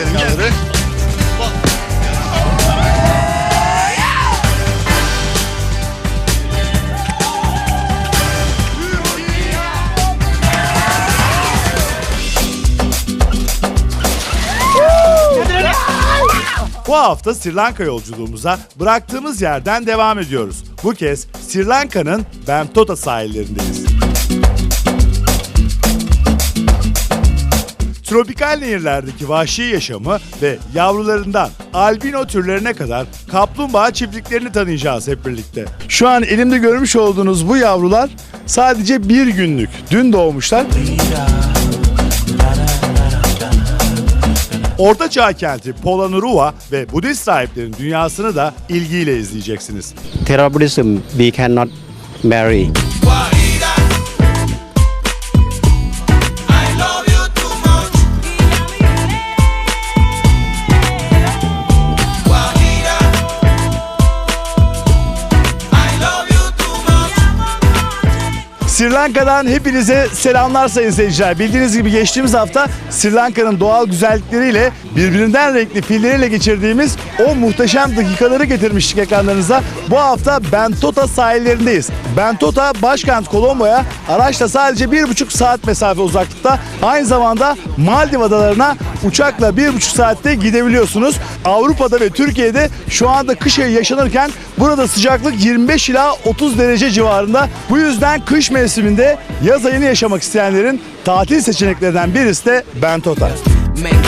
benim yanları. Bu hafta Sri Lanka yolculuğumuza bıraktığımız yerden devam ediyoruz. Bu kez Sri Lanka'nın Bentota sahillerindeyiz. Tropikal nehirlerdeki vahşi yaşamı ve yavrularından albino türlerine kadar kaplumbağa çiftliklerini tanıyacağız hep birlikte. Şu an elimde görmüş olduğunuz bu yavrular sadece bir günlük. Dün doğmuşlar. Orta Çağ kenti Polonnaruwa ve Budist rahiplerin dünyasını da ilgiyle izleyeceksiniz. terrorism we cannot marry. Guajira. Lanka'dan hepinize selamlar sayın seyirciler. Bildiğiniz gibi geçtiğimiz hafta Sri Lanka'nın doğal güzellikleriyle birbirinden renkli filleriyle geçirdiğimiz o muhteşem dakikaları getirmiştik ekranlarınıza. Bu hafta Bentota sahillerindeyiz. Bentota başkent Colombo'ya araçla sadece bir buçuk saat mesafe uzaklıkta. Aynı zamanda Maldiv adalarına uçakla bir buçuk saatte gidebiliyorsunuz. Avrupa'da ve Türkiye'de şu anda kış ayı yaşanırken burada sıcaklık 25 ila 30 derece civarında. Bu yüzden kış mevsiminde yaz ayını yaşamak isteyenlerin tatil seçeneklerinden birisi de Bentota. Men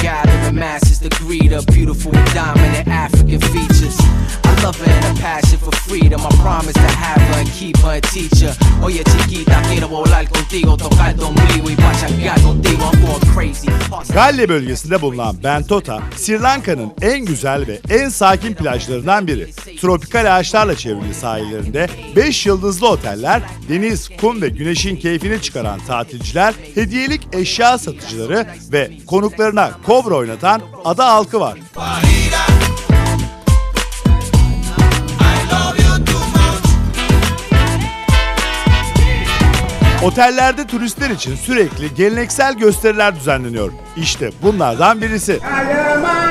her and keep her and teach her. Oye chiquita, quiero volar contigo, tocar tu ombligo y pachacar contigo. I'm going crazy. Galle bölgesinde bulunan Bentota, Sri Lanka'nın en güzel ve en sakin plajlarından biri. Tropikal ağaçlarla çevrili sahillerinde 5 yıldızlı oteller, deniz, kum ve güneşin keyfini çıkaran tatilciler, hediyelik eşya satıcıları ve konuklarına kobra oynatan ada halkı var. Guajira. Otellerde turistler için sürekli geleneksel gösteriler düzenleniyor. İşte bunlardan birisi. Anybody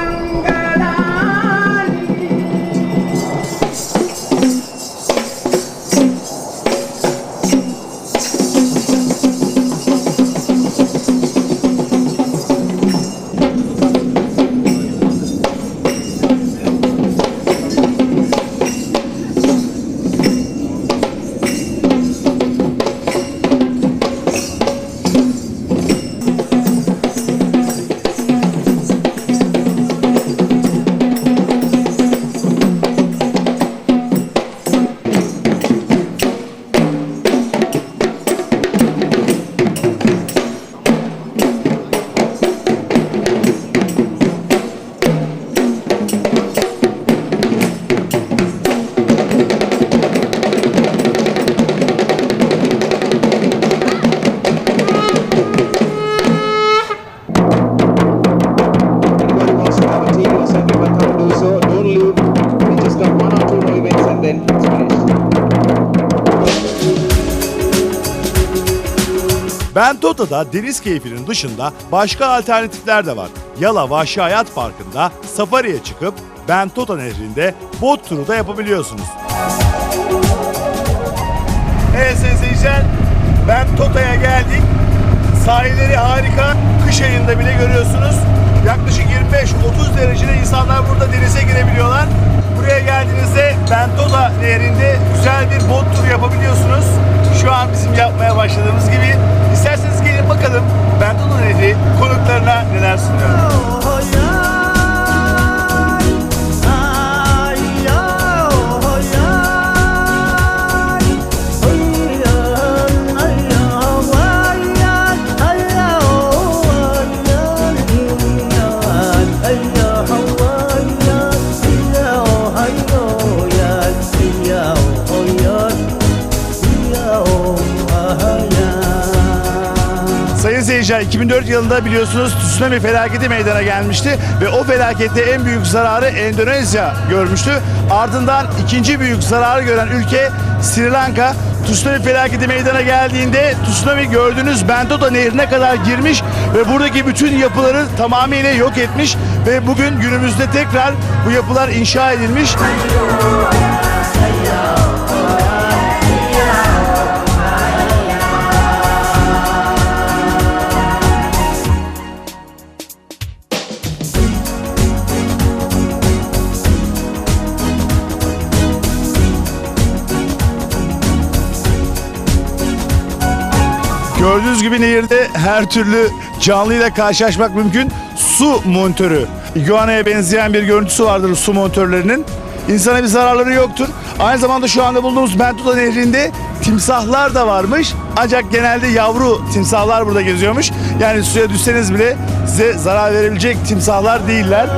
Bentota'da deniz keyfinin dışında başka alternatifler de var. Yala Vahşi Hayat Parkı'nda safariye çıkıp Bentota nehrinde bot turu da yapabiliyorsunuz. Evet sayın seyirciler, Bentota'ya geldik. Sahilleri harika. Kış ayında bile görüyorsunuz. Yaklaşık 25-30 derecede insanlar burada denize girebiliyorlar. Buraya geldiğinizde Bentota nehrinde güzel bir bot turu yapabiliyorsunuz. Şu an bizim yapmaya başladığımız gibi. İsterseniz gelin bakalım Bentota nehri konuklarına neler sunuyor. Sayın seyirciler 2004 yılında biliyorsunuz tsunami felaketi meydana gelmişti ve o felakette en büyük zararı Endonezya görmüştü. Ardından ikinci büyük zararı gören ülke Sri Lanka. Tsunami felaketi meydana geldiğinde tsunami gördüğünüz Bentota nehrine kadar girmiş ve buradaki bütün yapıları tamamıyla yok etmiş ve bugün günümüzde tekrar bu yapılar inşa edilmiş. Gördüğünüz gibi nehirde her türlü canlıyla karşılaşmak mümkün. Su monitörü. Iguana'ya benzeyen bir görüntüsü vardır su monitörlerinin. İnsana bir zararları yoktur. Aynı zamanda şu anda bulunduğumuz Bentuta Nehri'nde timsahlar da varmış. Ancak genelde yavru timsahlar burada geziyormuş. Yani suya düşseniz bile size zarar verebilecek timsahlar değiller.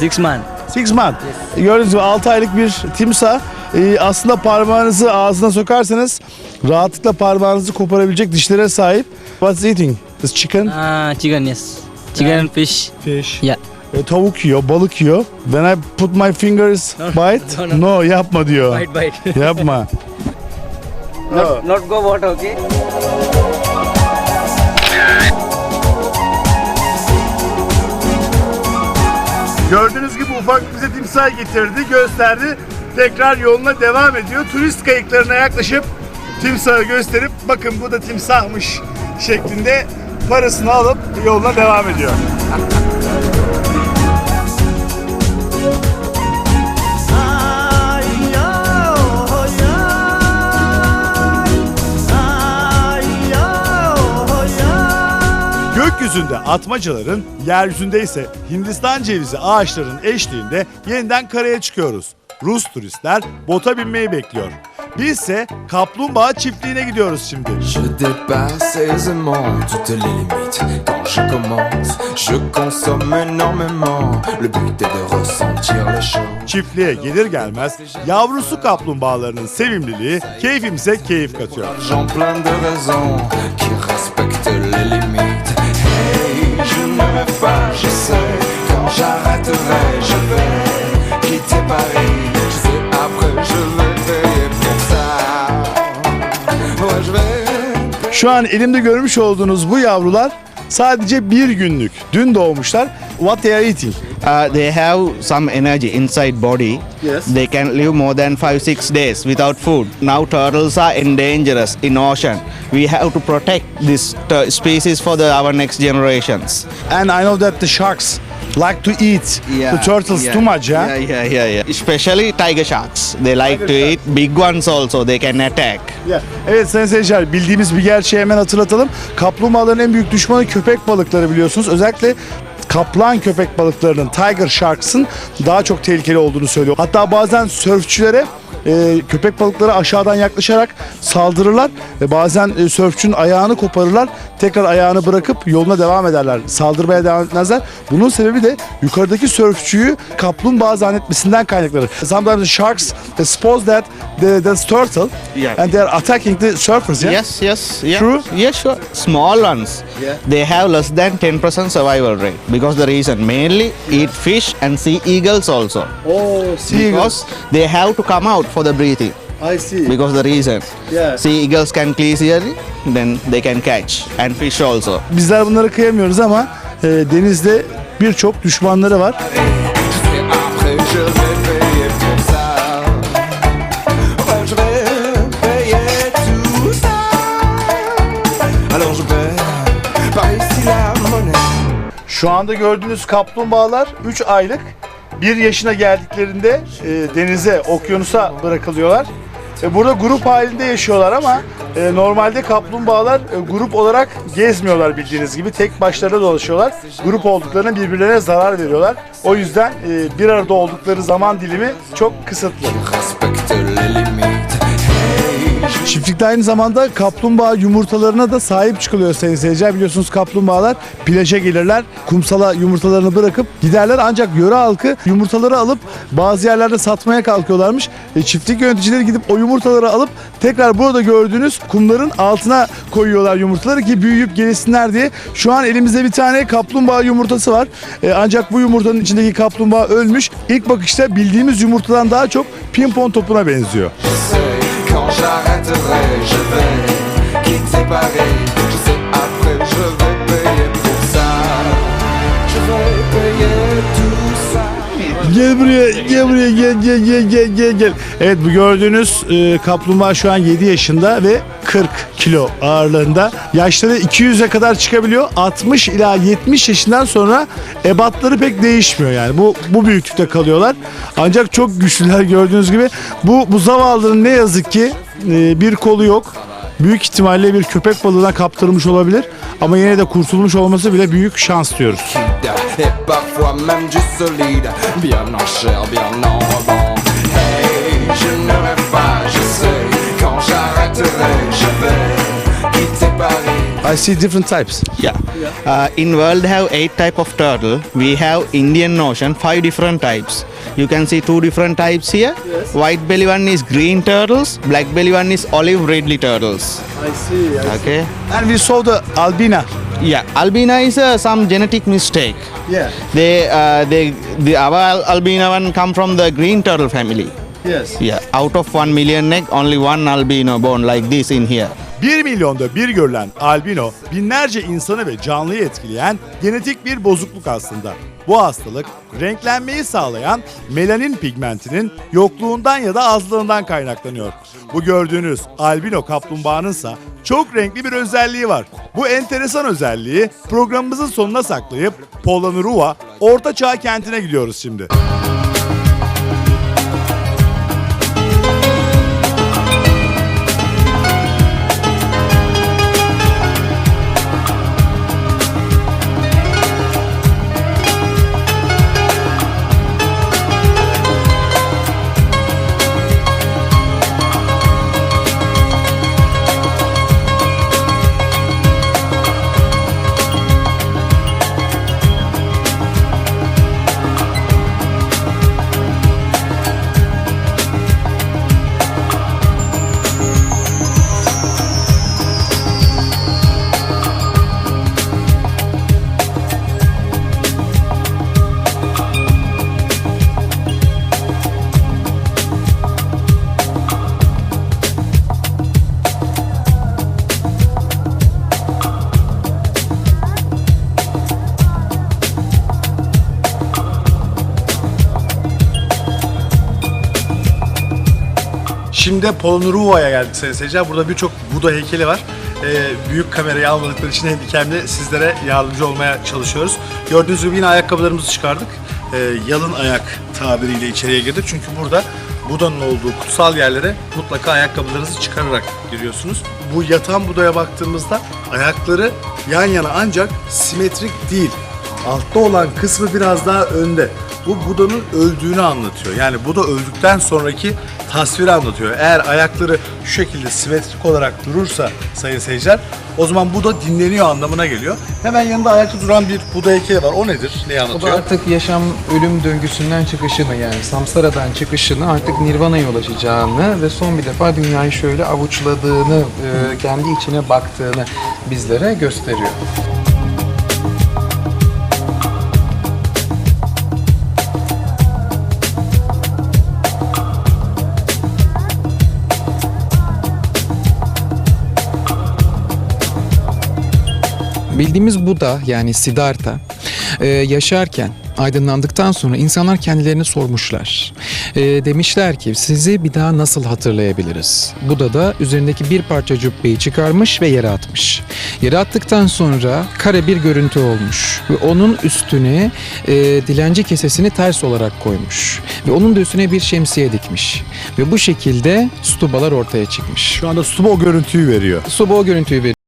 Six month. Six month. Gördüğünüz gibi 6 aylık bir timsah. Ee, aslında parmağınızı ağzına sokarsanız rahatlıkla parmağınızı koparabilecek dişlere sahip. What's eating? This chicken? Uh, chicken, yes. Chicken and fish. Fish. Yeah. E, tavuk yiyor, balık yiyor. When I put my fingers bite, no, no, yapma diyor. Bite, bite. Yapma. No. Not go water, okay? Gördüğünüz gibi ufak bize timsah getirdi, gösterdi. Tekrar yoluna devam ediyor. Turist kayıklarına yaklaşıp timsahı gösterip bakın bu da timsahmış şeklinde parasını alıp yoluna devam ediyor. Gökyüzünde atmacaların, yeryüzünde ise Hindistan cevizi ağaçlarının eşliğinde yeniden karaya çıkıyoruz. Rus turistler bota binmeyi bekliyor. Biz ise kaplumbağa çiftliğine gidiyoruz şimdi. Çiftliğe gelir gelmez yavrusu kaplumbağalarının sevimliliği keyfimize keyif katıyor. Je ne vais pas, je sais. Quand j'arrêterai, je vais quitter Paris. Je sais après, je vais payer pour ça. Ouais, je vais. Şu an elimde görmüş olduğunuz bu yavrular sadece bir günlük. Dün doğmuşlar. What they are eating? Uh, they have some energy inside body. Yes. They can live more than five six days without food. Now turtles are endangered in ocean. We have to protect this tur- species for the our next generations. And I know that the sharks like to eat the turtles yeah. too much, yeah? Yeah, yeah, yeah, yeah. Especially tiger sharks. They like to eat big ones also. They can attack. Yeah. Evet sayın seyirciler bildiğimiz bir gerçeği hemen hatırlatalım. Kaplumbağaların en büyük düşmanı köpek balıkları biliyorsunuz. Özellikle kaplan köpek balıklarının, tiger sharks'ın daha çok tehlikeli olduğunu söylüyor. Hatta bazen sörfçülere e, köpek balıkları aşağıdan yaklaşarak saldırırlar ve bazen e, sörfçünün ayağını koparırlar. Tekrar ayağını bırakıp yoluna devam ederler. Saldırmaya devam etmezler. Bunun sebebi de yukarıdaki sörfçüyü kaplumbağa zannetmesinden kaynaklanır. Sometimes the sharks they suppose that the, the turtle Yeah. and they are attacking the surfers. Yeah? Yes, yes, yeah. True? Yes, sure. Small ones. They have less than 10% survival rate because the reason mainly eat fish and sea eagles also. Oh, sea because they have to come out for the breathing I see. because the reason Yeah. sea eagles can clearly then they can catch and fish also Bizler bunları kıyamıyoruz ama e, denizde birçok düşmanları var. Şu anda gördüğünüz kaplumbağalar 3 aylık bir yaşına geldiklerinde e, denize, okyanusa bırakılıyorlar. E, burada grup halinde yaşıyorlar ama e, normalde kaplumbağalar e, grup olarak gezmiyorlar bildiğiniz gibi. Tek başlarına dolaşıyorlar. Grup olduklarına birbirlerine zarar veriyorlar. O yüzden e, bir arada oldukları zaman dilimi çok kısıtlı. Çiftlikte aynı zamanda kaplumbağa yumurtalarına da sahip çıkılıyor sayın seyirciler. Biliyorsunuz kaplumbağalar plaja gelirler, kumsala yumurtalarını bırakıp giderler. Ancak yöre halkı yumurtaları alıp bazı yerlerde satmaya kalkıyorlarmış. E, çiftlik yöneticileri gidip o yumurtaları alıp tekrar burada gördüğünüz kumların altına koyuyorlar yumurtaları ki büyüyüp gelişsinler diye. Şu an elimizde bir tane kaplumbağa yumurtası var. E, ancak bu yumurtanın içindeki kaplumbağa ölmüş. İlk bakışta bildiğimiz yumurtadan daha çok pimpon topuna benziyor. J'arrêterai, je vais quitter Paris. Gel buraya, gel buraya, gel, gel, gel, gel, gel, gel. Evet bu gördüğünüz e, kaplumbağa şu an 7 yaşında ve 40 kilo ağırlığında. Yaşları 200'e kadar çıkabiliyor. 60 ila 70 yaşından sonra ebatları pek değişmiyor yani. Bu bu büyüklükte kalıyorlar. Ancak çok güçlüler gördüğünüz gibi. Bu bu zavallının ne yazık ki e, bir kolu yok. Büyük ihtimalle bir köpek balığına kaptırmış olabilir. Ama yine de kurtulmuş olması bile büyük şans diyoruz. Et parfois même du solide, bien en chair, bien en blanc. Hey, je ne rêve pas, je sais, quand j'arrêterai, je vais quitter Paris. I see different types. Yeah. Uh, in world have eight type of turtle. We have Indian Ocean five different types. You can see two different types here. Yes. White belly one is green turtles. Black belly one is olive redly turtles. I see. Okay. And we saw the albina. Yeah. Albina is uh, some genetic mistake. Yeah. They uh, they the our al- albino one come from the green turtle family. Yes. Yeah. Out of one million egg, only one albino born like this in here. 1 milyonda bir görülen albino binlerce insanı ve canlıyı etkileyen genetik bir bozukluk aslında. Bu hastalık renklenmeyi sağlayan melanin pigmentinin yokluğundan ya da azlığından kaynaklanıyor. Bu gördüğünüz albino kaplumbağanınsa çok renkli bir özelliği var. Bu enteresan özelliği programımızın sonuna saklayıp Polonnaruwa Orta Çağ kentine gidiyoruz şimdi. Şimdi Polonuruva'ya geldik sayın seyirciler. Burada birçok Buda heykeli var. Ee, büyük kamerayı almadıkları için handikemle sizlere yardımcı olmaya çalışıyoruz. Gördüğünüz gibi yine ayakkabılarımızı çıkardık. Ee, yalın ayak tabiriyle içeriye girdik. Çünkü burada Buda'nın olduğu kutsal yerlere mutlaka ayakkabılarınızı çıkararak giriyorsunuz. Bu yatan Buda'ya baktığımızda ayakları yan yana ancak simetrik değil. Altta olan kısmı biraz daha önde. Bu Buda'nın öldüğünü anlatıyor. Yani Buda öldükten sonraki tasviri anlatıyor. Eğer ayakları şu şekilde simetrik olarak durursa sayın seyirciler o zaman Buda dinleniyor anlamına geliyor. Hemen yanında ayakta duran bir Buda heykeli var. O nedir? Neyi O da anlatıyor? artık yaşam ölüm döngüsünden çıkışını yani samsaradan çıkışını artık nirvana'ya ulaşacağını ve son bir defa dünyayı şöyle avuçladığını, e, kendi içine baktığını bizlere gösteriyor. Bildiğimiz Buda yani Siddhartha e, yaşarken aydınlandıktan sonra insanlar kendilerine sormuşlar. E, demişler ki sizi bir daha nasıl hatırlayabiliriz? Buda da üzerindeki bir parça cübbeyi çıkarmış ve yere atmış. Yere attıktan sonra kare bir görüntü olmuş ve onun üstüne e, dilenci kesesini ters olarak koymuş ve onun da üstüne bir şemsiye dikmiş ve bu şekilde stubalar ortaya çıkmış. Şu anda Stuba o görüntüyü veriyor. Stuba o görüntüyü veriyor.